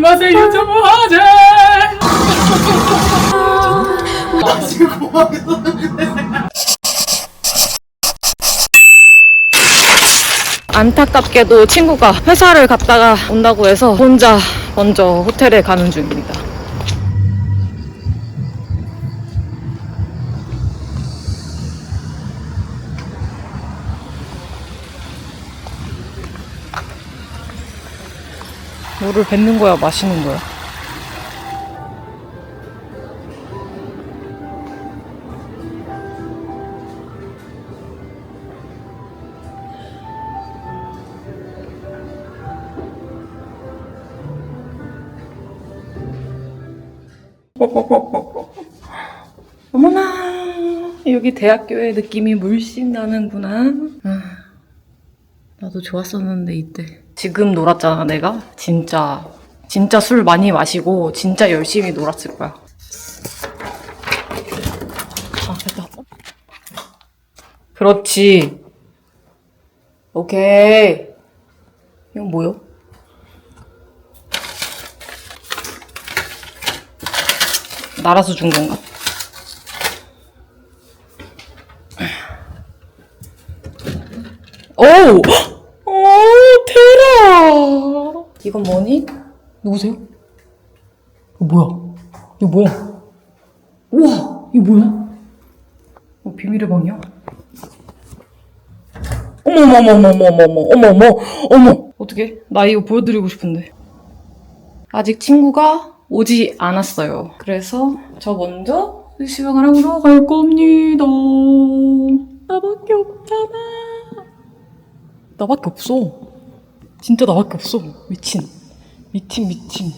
스미마세 유튜브 화제 안타깝게도 친구가 회사를 갔다가 온다고 해서 혼자 먼저 호텔에 가는 중입니다. 뭐를 뱉는 거야, 마시는 거야? 어머나, 여기 대학교의 느낌이 물씬 나는구나. 아, 나도 좋았었는데, 이때. 지금 놀았잖아, 내가? 진짜, 진짜 술 많이 마시고, 진짜 열심히 놀았을 거야. 아, 됐다. 그렇지. 오케이. 이건 뭐요? 날아서 준 건가? 오! 오, 테라! 이건 뭐니? 누구세요? 이거 뭐야? 이거 뭐야? 우와! 이거 뭐야? 어, 비밀의 방이야? 어머머머머머머머, 어머머, 어머! 어떻게? 나 이거 보여드리고 싶은데. 아직 친구가 오지 않았어요. 그래서 저 먼저 수영을 하러 갈 겁니다. 나밖에 없잖아. 나밖에 없어. 진짜 나밖에 없어. 미친. 미친, 미친.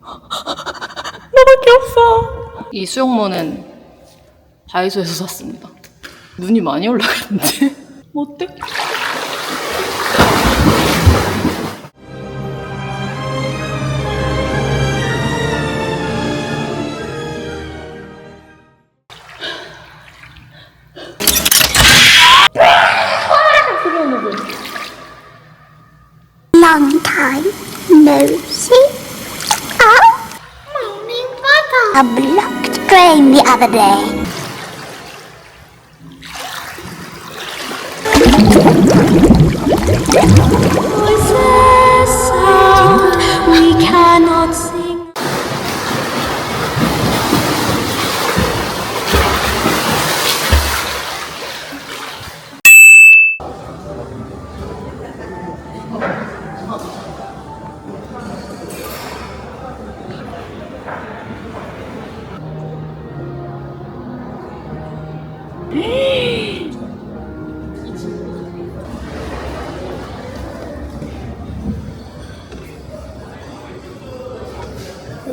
나밖에 없어. 이 수영모는 다이소에서 샀습니다. 눈이 많이 올라갔는데? 어때? Long time no. Oh, morning weather. A blocked train the other day.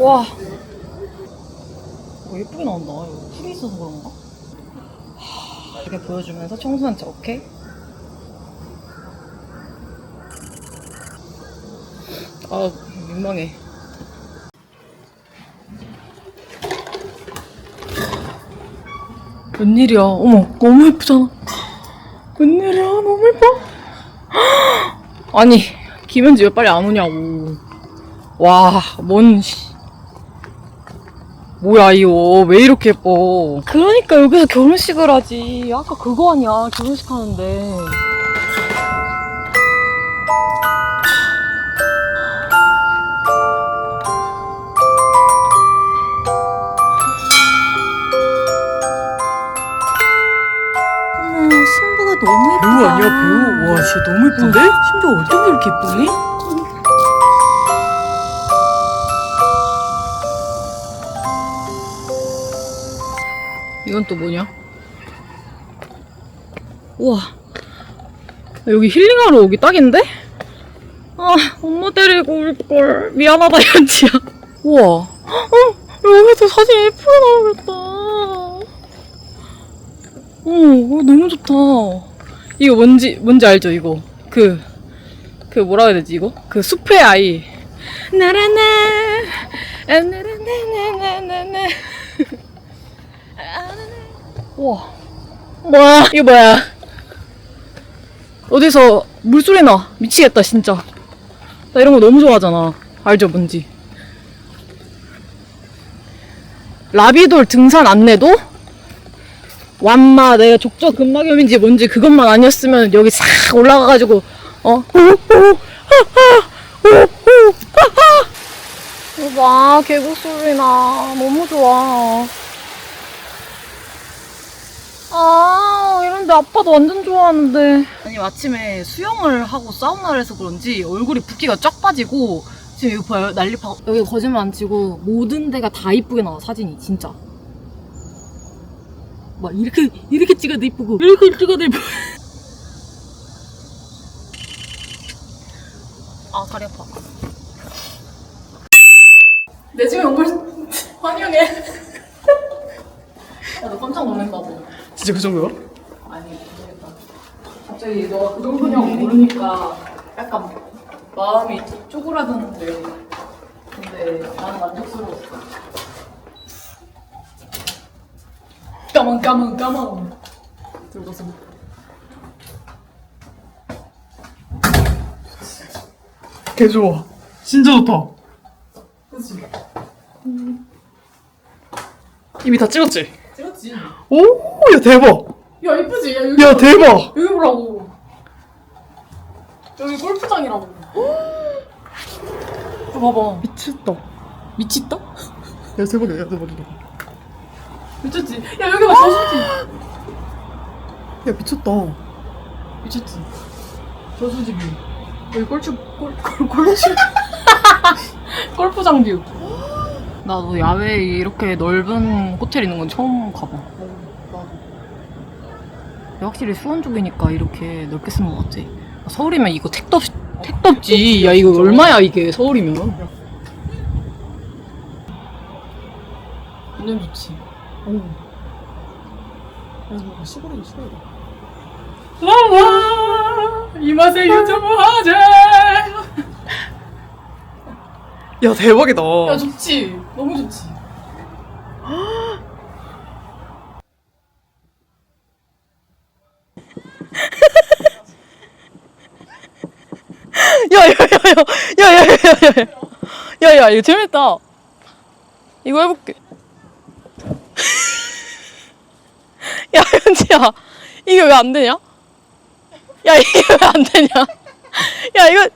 와. 뭐 예쁘게 나온다. 이거 풀이 있어서 그런가? 하, 이렇게 보여주면서 청소한 척, 오케이? 아, 민망해. 웬일이야. 어머, 너무 예쁘잖아. 웬일이야, 너무 예뻐. 아니, 김현지 왜 빨리 안 오냐고. 와, 뭔, 씨. 뭐야, 이거. 왜 이렇게 예뻐. 그러니까 여기서 결혼식을 하지. 아까 그거 아니야. 결혼식 하는데. 어머, 승부가 너무 예쁘다. 배우 아니야, 배우? 와, 진짜 너무 예쁜데? 심지어 어쩜 이렇게 예쁘니? 이건 또 뭐냐? 우와. 여기 힐링하러 오기 딱인데? 아, 엄마 데리고 올걸. 미안하다, 현지야. 우와. 어, 여기서 사진 예쁘게 나오겠다. 오, 어, 너무 좋다. 이거 뭔지, 뭔지 알죠, 이거? 그, 그 뭐라 해야 되지, 이거? 그 숲의 아이. 나라나, 나라나나나나나. 와. 뭐야, 이거 뭐야. 어디서 물소리 나. 미치겠다, 진짜. 나 이런 거 너무 좋아하잖아. 알죠, 뭔지. 라비돌 등산 안내도? 완마 내가 족저 근막염인지 뭔지 그것만 아니었으면 여기 싹 올라가가지고 어? 와 계곡 소리 나 너무 좋아 아 이런데 아빠도 완전 좋아하는데. 아니 아침에 수영을 하고 사우나를 해서 그런지 얼굴이 붓기가 쫙 빠지고 지금 이거 봐요 난리 파 여기 거짓말 안 치고 모든 데가 다 이쁘게 나와 사진이 진짜. 막 이렇게 이렇게 찍어도 이쁘고 이렇게 찍어도 이쁘고. 아 다리 아파. 내 집에 온 걸 환영해 야너 깜짝 놀랄까 봐 진짜 그 정도야? 아니 모르겠다 갑자기 너가 그 정도냐고 모르니까 약간 마음이 쪼그라드는데 근데 나는 만족스러웠어 까만 까만 까만 들어가서 개 좋아. 진짜 좋다. 그치? 이미 다 찍었지? 찍었지 오, 야 대박. 야 이쁘지? 야 여기 야 봐. 대박. 여기 보라고 여기 골프장이라고 이거 봐봐 미쳤다. 미쳤다? 야 대박이야, 야 대박이다. 미쳤지? 야 여기 봐 저수지 야 미쳤다. 미쳤지? 저수지 뷰 여기 골프 골, 골, 골프 골프장 뷰 나도 야외에 이렇게 넓은 호텔 있는 건 처음 가봐 확실히 수원 쪽이니까 이렇게 넓게 쓰는 것 같아. 서울이면 이거 택도 없, 택도 없지. 야 이거 얼마야 이게 서울이면? 완전 좋지. 야 시골이다 시골이다. 라라 이 맛에 유튜브 하재 야 대박이다. 야 좋지. 너무 좋지 야야야야야 야. 야, 이거 재밌다. 이거 해볼게. 야 현지야. 이게 왜 안 되냐? 야 이게 왜 안 되냐? 야 이거.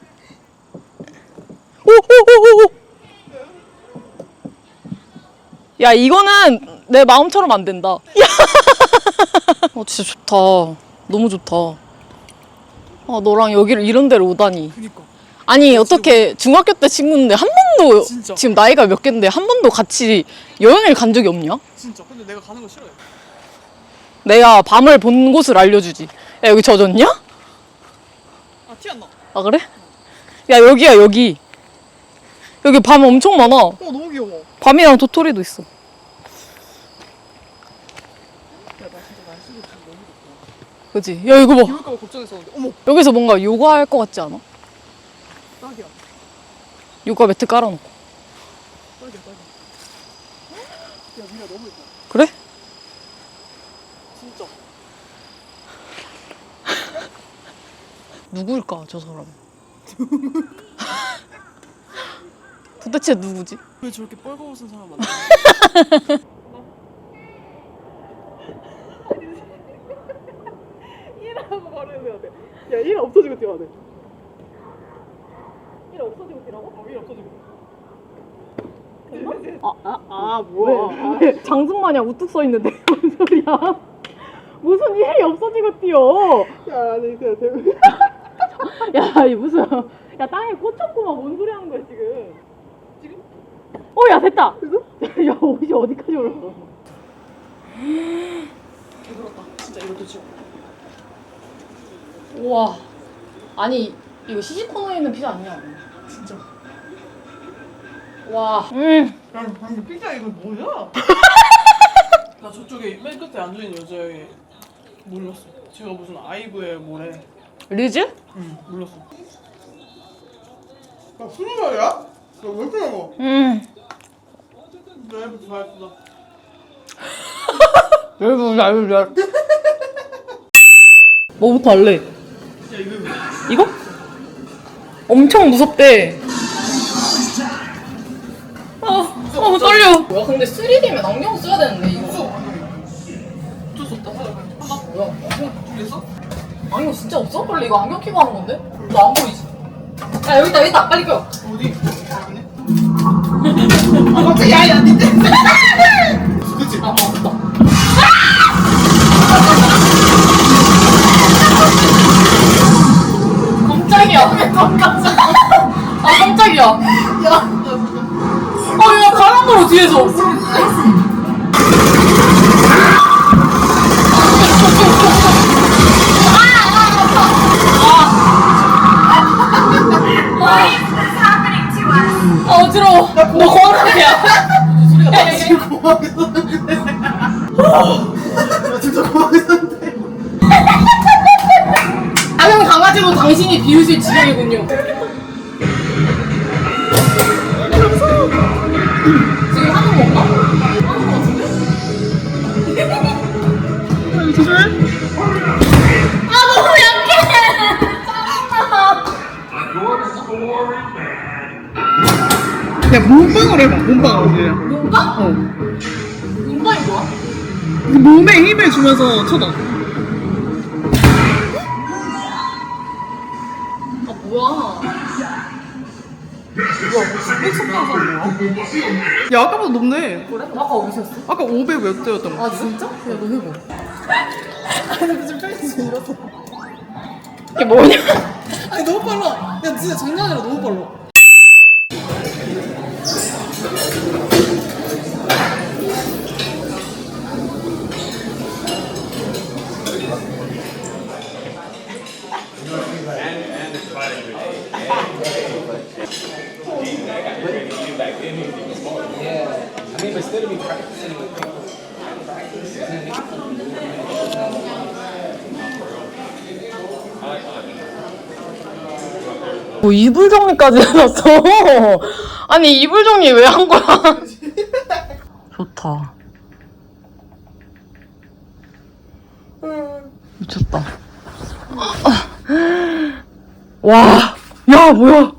오오오오오. 야 이거는 내 마음처럼 안 된다. 야. 어, 진짜 좋다. 너무 좋다. 아 너랑 여기를 이런 데로 오다니. 그니까. 아니 어떻게 중학교 때 친구인데 한 번도 진짜. 지금 나이가 몇 갠데 한 번도 같이 여행을 간 적이 없냐? 진짜. 근데 내가 가는 거 싫어해. 내가 밤을 본 곳을 알려주지. 야 여기 젖었냐? 아 티 안 나. 아 그래? 야 여기야 여기. 여기 밤 엄청 많아. 어 너무 귀여워. 밤이랑 도토리도 있어. 야나 진짜 날씨도 지금 너무 좋다. 그지? 야 이거 봐. 비올까봐 걱정했었는데. 어머 여기서 뭔가 요가 할 것 같지 않아? 딱이야. 요가 매트 깔아놓고. 딱이야 딱이야. 야 미야 너무 예뻐. 그래? 진짜. 누구일까 저 사람? 도대체 누구지? 왜 저렇게 뻘거벗은 사람 만나? 이라고 말해야 돼. 야, 일 없어지고 뛰어야 돼. 일 없어지고 뛰라고? 어, 일 없어지고. 아, 아, 아, 뭐야. 왜 장승 마냥 우뚝 서 있는데 뭔 소리야? 무슨 일이 없어지고 뛰어? 야, 아니, 그냥 대박. 야, 이 무슨 야 땅에 꽂혔구만 뭔 소리 하는 거야 지금? 지금? 어, 야 됐다. 야 옷이 어디까지 올라가? 개들었다. 진짜 이것도 지워. 우와. 아니 이거 시식 코너에 있는 피자 아니야? 진짜. 와. 음. 야, 방금 피자 이거 뭐야? 나 저쪽에 맨 끝에 앉아 있는 여자애 몰랐어. 제가 무슨 아이브의 뭐래. 리즈? 응, 몰랐어. 나 스무 살이야? 나 왜 이렇게 먹어? 음. 나 아이브 좋아했구나. 여러분 알려. 뭐부터 할래? 야, 이거 왜? 이거? 엄청 무섭대. 아, 아 어, 떨려. 뭐야 근데 3D면 안경 써야 되는데 이거. 어쩔 수 없다. 아, 뭐야? 안경 그랬어? 안경 진짜 없어? 원래 이거 안경 끼고 하는 건데? 나 안 보이지? 야 여기 있다 여기 있다 빨리 껴. 어디? 아, 갑자기 그치? 아, 어. 깜짝이야. 아 깜짝이야. 야. 아야 가란 거로 뒤에서. 아 어지러워. 너 고아야. 나 지금 고마워했었는데. 나 진짜 고마워했었는데. 강아지로 당신이 비웃을 지경이군요. 지금 하는 건가? 하는 거 같은데? 아 너무 약해! 야 몸빵을 해봐. 몸빵을 그냥. 뭔가? 어. 뭔가이 뭐야? 그 몸에 힘을 주면서 쳐다. 뭐야? 야 아까보다 높네. 그래? 아까 어디셨어? 아까 500 몇 대였던 거 아? 진짜? 야너 해봐. 아니 지금 페이스 이렇어. 이게 뭐냐? 아니 너무 빨라. 야 진짜 장난 아니라 너무 빨라. 뭐 이불 정리까지 해놨어. 아니 이불 정리 왜 한 거야? 좋다. 미쳤다. 와, 야 뭐야?